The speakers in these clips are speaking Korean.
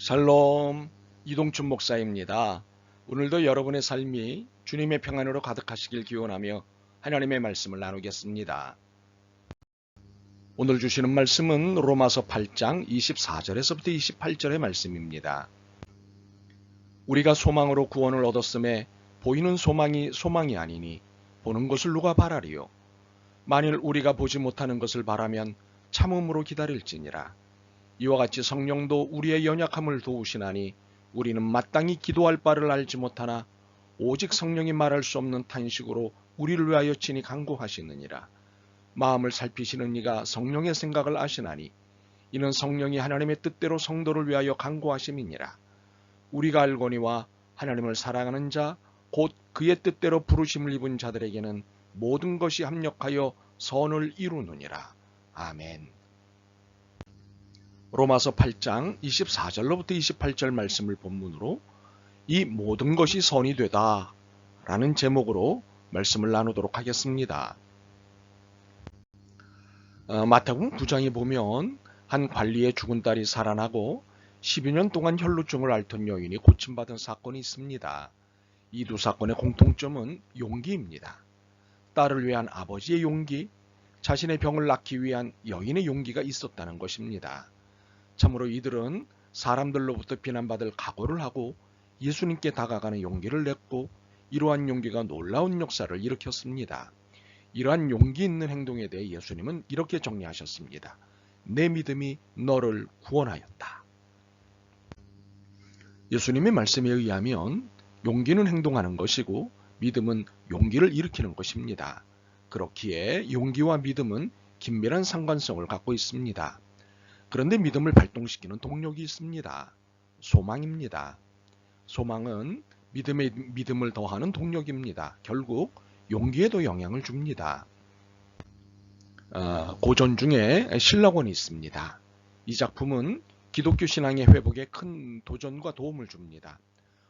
샬롬 이동춘 목사입니다. 오늘도 여러분의 삶이 주님의 평안으로 가득하시길 기원하며 하나님의 말씀을 나누겠습니다. 오늘 주시는 말씀은 로마서 8장 24절에서부터 28절의 말씀입니다. 우리가 소망으로 구원을 얻었음에 보이는 소망이 소망이 아니니 보는 것을 누가 바라리요. 만일 우리가 보지 못하는 것을 바라면 참음으로 기다릴지니라. 이와 같이 성령도 우리의 연약함을 도우시나니 우리는 마땅히 기도할 바를 알지 못하나 오직 성령이 말할 수 없는 탄식으로 우리를 위하여 친히 간구하시느니라. 마음을 살피시는 이가 성령의 생각을 아시나니 이는 성령이 하나님의 뜻대로 성도를 위하여 간구하심이니라. 우리가 알거니와 하나님을 사랑하는 자 곧 그의 뜻대로 부르심을 입은 자들에게는 모든 것이 합력하여 선을 이루느니라. 아멘. 로마서 8장 24절로부터 28절 말씀을 본문으로 이 모든 것이 선이 되다 라는 제목으로 말씀을 나누도록 하겠습니다. 어, 마태복음 9장에 보면 한 관리의 죽은 딸이 살아나고 12년 동안 혈루증을 앓던 여인이 고침받은 사건이 있습니다. 이 두 사건의 공통점은 용기입니다. 딸을 위한 아버지의 용기, 자신의 병을 낫기 위한 여인의 용기가 있었다는 것입니다. 참으로 이들은 사람들로부터 비난받을 각오를 하고 예수님께 다가가는 용기를 냈고 이러한 용기가 놀라운 역사를 일으켰습니다. 이러한 용기 있는 행동에 대해 예수님은 이렇게 정리하셨습니다. 내 믿음이 너를 구원하였다. 예수님의 말씀에 의하면 용기는 행동하는 것이고 믿음은 용기를 일으키는 것입니다. 그렇기에 용기와 믿음은 긴밀한 상관성을 갖고 있습니다. 그런데 믿음을 발동시키는 동력이 있습니다. 소망입니다. 소망은 믿음의 믿음을 더하는 동력입니다. 결국 용기에도 영향을 줍니다. 어, 고전 중에 신라권이 있습니다. 이 작품은 기독교 신앙의 회복에 큰 도전과 도움을 줍니다.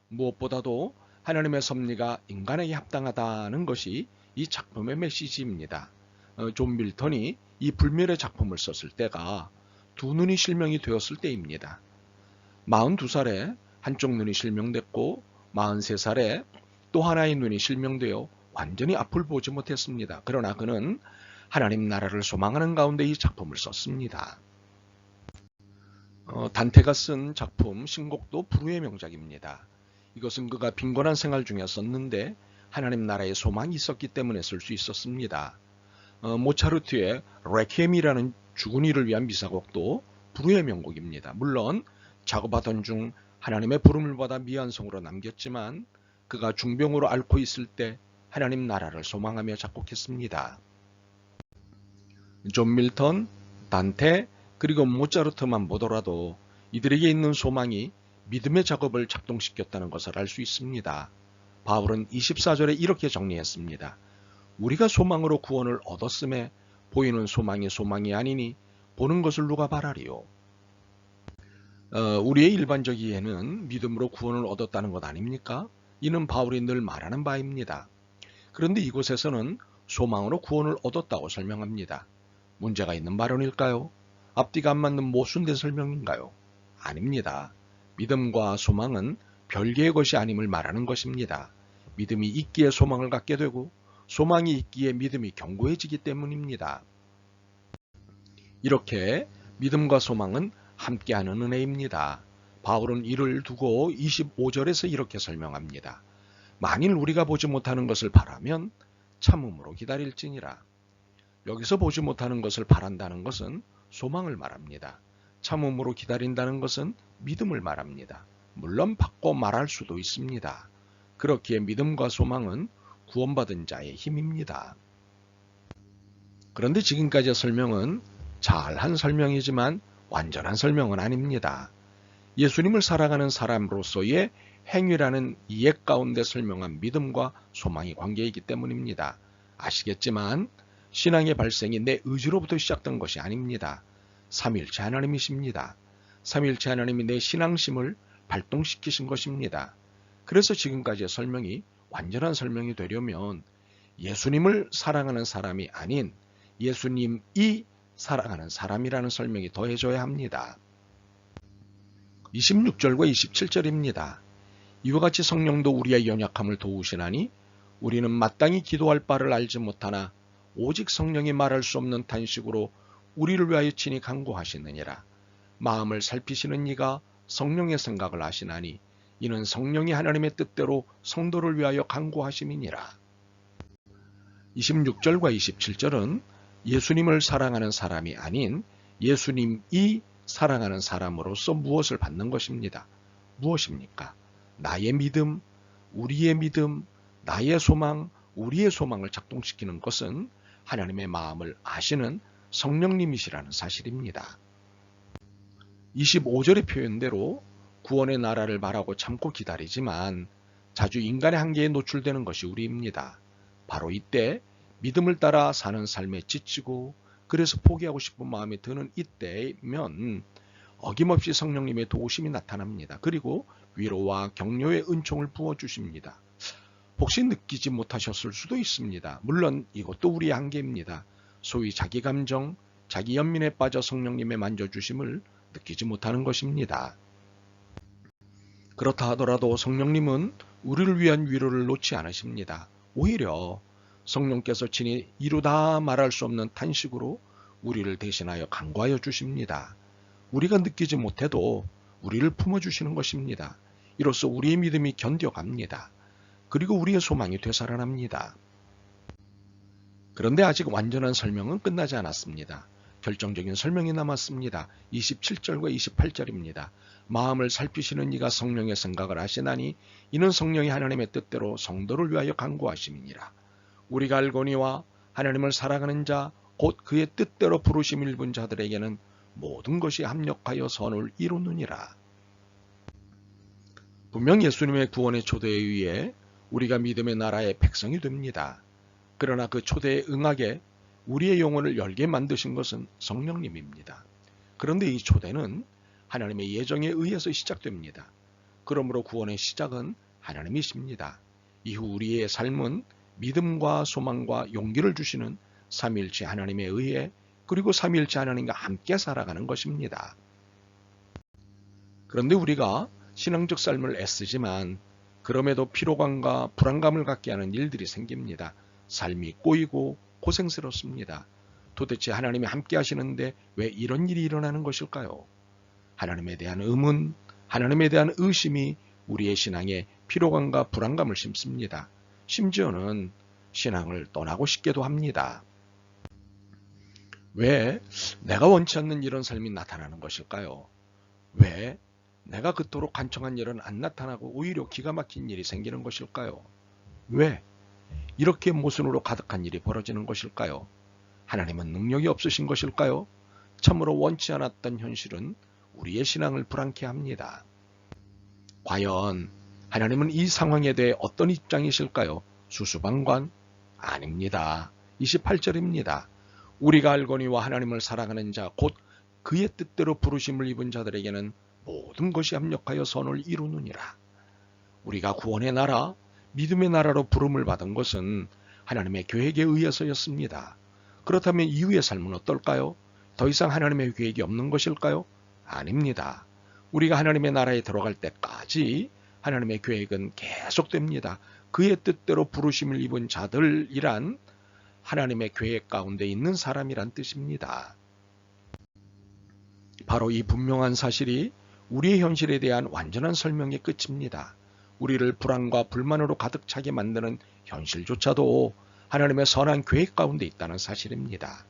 무엇보다도 하나님의 섭리가 인간에게 합당하다는 것이 이 작품의 메시지입니다. 어, 존 밀턴이 이 불멸의 작품을 썼을 때가 두 눈이 실명이 되었을 때입니다. 42살에 한쪽 눈이 실명됐고 43살에 또 하나의 눈이 실명되어 완전히 앞을 보지 못했습니다. 그러나 그는 하나님 나라를 소망하는 가운데 이 작품을 썼습니다. 어, 단테가 쓴 작품 신곡도 불후의 명작입니다. 이것은 그가 빈곤한 생활 중에 썼는데 하나님 나라의 소망이 있었기 때문에 쓸 수 있었습니다. 어, 모차르트의 레퀴엠이라는 죽은 이를 위한 미사곡도 불후의 명곡입니다. 물론 작업하던 중 하나님의 부름을 받아 미완성으로 남겼지만 그가 중병으로 앓고 있을 때 하나님 나라를 소망하며 작곡했습니다. 존 밀턴, 단테, 그리고 모차르트만 보더라도 이들에게 있는 소망이 믿음의 작업을 작동시켰다는 것을 알 수 있습니다. 바울은 24절에 이렇게 정리했습니다. 우리가 소망으로 구원을 얻었음에 보이는 소망이 소망이 아니니 보는 것을 누가 바라리요. 어, 우리의 일반적 이해는 믿음으로 구원을 얻었다는 것 아닙니까? 이는 바울이 늘 말하는 바입니다. 그런데 이곳에서는 소망으로 구원을 얻었다고 설명합니다. 문제가 있는 발언일까요? 앞뒤가 안 맞는 모순된 설명인가요? 아닙니다. 믿음과 소망은 별개의 것이 아님을 말하는 것입니다. 믿음이 있기에 소망을 갖게 되고 소망이 있기에 믿음이 견고해지기 때문입니다. 이렇게 믿음과 소망은 함께하는 은혜입니다. 바울은 이를 두고 25절에서 이렇게 설명합니다. 만일 우리가 보지 못하는 것을 바라면 참음으로 기다릴지니라. 여기서 보지 못하는 것을 바란다는 것은 소망을 말합니다. 참음으로 기다린다는 것은 믿음을 말합니다. 물론 받고 말할 수도 있습니다. 그렇기에 믿음과 소망은 구원받은 자의 힘입니다. 그런데 지금까지의 설명은 잘한 설명이지만 완전한 설명은 아닙니다. 예수님을 살아가는 사람으로서의 행위라는 이해 가운데 설명한 믿음과 소망이 관계이기 때문입니다. 아시겠지만 신앙의 발생이 내 의지로부터 시작된 것이 아닙니다. 삼일체 하나님이십니다. 삼일체 하나님이 내 신앙심을 발동시키신 것입니다. 그래서 지금까지의 설명이 완전한 설명이 되려면 예수님을 사랑하는 사람이 아닌 예수님이 사랑하는 사람이라는 설명이 더해져야 합니다. 26절과 27절입니다. 이와 같이 성령도 우리의 연약함을 도우시나니 우리는 마땅히 기도할 바를 알지 못하나 오직 성령이 말할 수 없는 탄식으로 우리를 위하여 친히 간구하시느니라. 마음을 살피시는 이가 성령의 생각을 아시나니 이는 성령이 하나님의 뜻대로 성도를 위하여 간구하심이니라. 26절과 27절은 예수님을 사랑하는 사람이 아닌 예수님이 사랑하는 사람으로서 무엇을 받는 것입니다. 무엇입니까? 나의 믿음, 우리의 믿음, 나의 소망, 우리의 소망을 작동시키는 것은 하나님의 마음을 아시는 성령님이시라는 사실입니다. 25절의 표현대로 구원의 나라를 바라고 참고 기다리지만 자주 인간의 한계에 노출되는 것이 우리입니다. 바로 이때 믿음을 따라 사는 삶에 지치고 그래서 포기하고 싶은 마음이 드는 이때면 어김없이 성령님의 도우심이 나타납니다. 그리고 위로와 격려의 은총을 부어주십니다. 혹시 느끼지 못하셨을 수도 있습니다. 물론 이것도 우리의 한계입니다. 소위 자기 감정, 자기 연민에 빠져 성령님의 만져주심을 느끼지 못하는 것입니다. 그렇다 하더라도 성령님은 우리를 위한 위로를 놓지 않으십니다. 오히려 성령께서 친히 이루다 말할 수 없는 탄식으로 우리를 대신하여 간과하여 주십니다. 우리가 느끼지 못해도 우리를 품어주시는 것입니다. 이로써 우리의 믿음이 견뎌갑니다. 그리고 우리의 소망이 되살아납니다. 그런데 아직 완전한 설명은 끝나지 않았습니다. 결정적인 설명이 남았습니다. 27절과 28절입니다. 마음을 살피시는 이가 성령의 생각을 하시나니 이는 성령이 하나님의 뜻대로 성도를 위하여 간구하심이니라. 우리가 알거니와 하나님을 사랑하는 자 곧 그의 뜻대로 부르심 일분 자들에게는 모든 것이 합력하여 선을 이루느니라. 분명 예수님의 구원의 초대에 의해 우리가 믿음의 나라의 백성이 됩니다. 그러나 그 초대에 응하게 우리의 영혼을 열게 만드신 것은 성령님입니다. 그런데 이 초대는 하나님의 예정에 의해서 시작됩니다. 그러므로 구원의 시작은 하나님이십니다. 이후 우리의 삶은 믿음과 소망과 용기를 주시는 삼일체 하나님에 의해 그리고 삼일체 하나님과 함께 살아가는 것입니다. 그런데 우리가 신앙적 삶을 애쓰지만 그럼에도 피로감과 불안감을 갖게 하는 일들이 생깁니다. 삶이 꼬이고 고생스럽습니다. 도대체 하나님이 함께 하시는데 왜 이런 일이 일어나는 것일까요? 하나님에 대한 의문, 하나님에 대한 의심이 우리의 신앙에 피로감과 불안감을 심습니다. 심지어는 신앙을 떠나고 싶게도 합니다. 왜 내가 원치 않는 이런 삶이 나타나는 것일까요? 왜 내가 그토록 간청한 일은 안 나타나고 오히려 기가 막힌 일이 생기는 것일까요? 왜 이렇게 모순으로 가득한 일이 벌어지는 것일까요? 하나님은 능력이 없으신 것일까요? 참으로 원치 않았던 현실은 우리의 신앙을 불안케 합니다. 과연 하나님은 이 상황에 대해 어떤 입장이실까요? 수수방관? 아닙니다. 28절입니다. 우리가 알거니와 하나님을 사랑하는 자, 곧 그의 뜻대로 부르심을 입은 자들에게는 모든 것이 합력하여 선을 이루느니라. 우리가 구원의 나라, 믿음의 나라로 부름을 받은 것은 하나님의 계획에 의해서였습니다. 그렇다면 이후의 삶은 어떨까요? 더 이상 하나님의 계획이 없는 것일까요? 아닙니다. 우리가 하나님의 나라에 들어갈 때까지 하나님의 계획은 계속됩니다. 그의 뜻대로 부르심을 입은 자들이란 하나님의 계획 가운데 있는 사람이란 뜻입니다. 바로 이 분명한 사실이 우리의 현실에 대한 완전한 설명의 끝입니다. 우리를 불안과 불만으로 가득 차게 만드는 현실조차도 하나님의 선한 계획 가운데 있다는 사실입니다.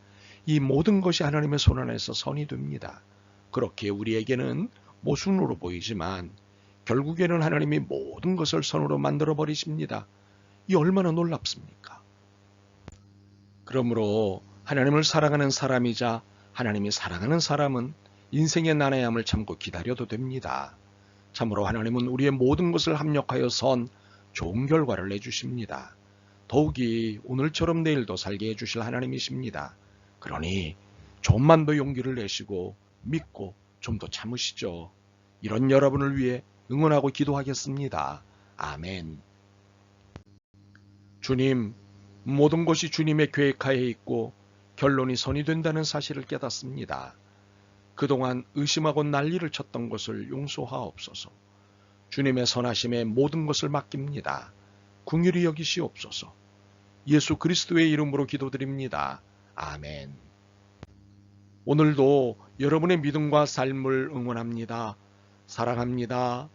이 모든 것이 하나님의 손 안에서 선이 됩니다. 그렇게 우리에게는 모순으로 보이지만 결국에는 하나님이 모든 것을 선으로 만들어 버리십니다. 이 얼마나 놀랍습니까? 그러므로 하나님을 사랑하는 사람이자 하나님이 사랑하는 사람은 인생의 난해함을 참고 기다려도 됩니다. 참으로 하나님은 우리의 모든 것을 합력하여 선 좋은 결과를 내주십니다. 더욱이 오늘처럼 내일도 살게 해주실 하나님이십니다. 그러니 좀만 더 용기를 내시고 믿고 좀 더 참으시죠. 이런 여러분을 위해 응원하고 기도하겠습니다. 아멘. 주님, 모든 것이 주님의 계획하에 있고 결론이 선이 된다는 사실을 깨닫습니다. 그동안 의심하고 난리를 쳤던 것을 용서하옵소서. 주님의 선하심에 모든 것을 맡깁니다. 궁유리 여기시옵소서. 예수 그리스도의 이름으로 기도드립니다. 아멘. 오늘도 여러분의 믿음과 삶을 응원합니다. 사랑합니다.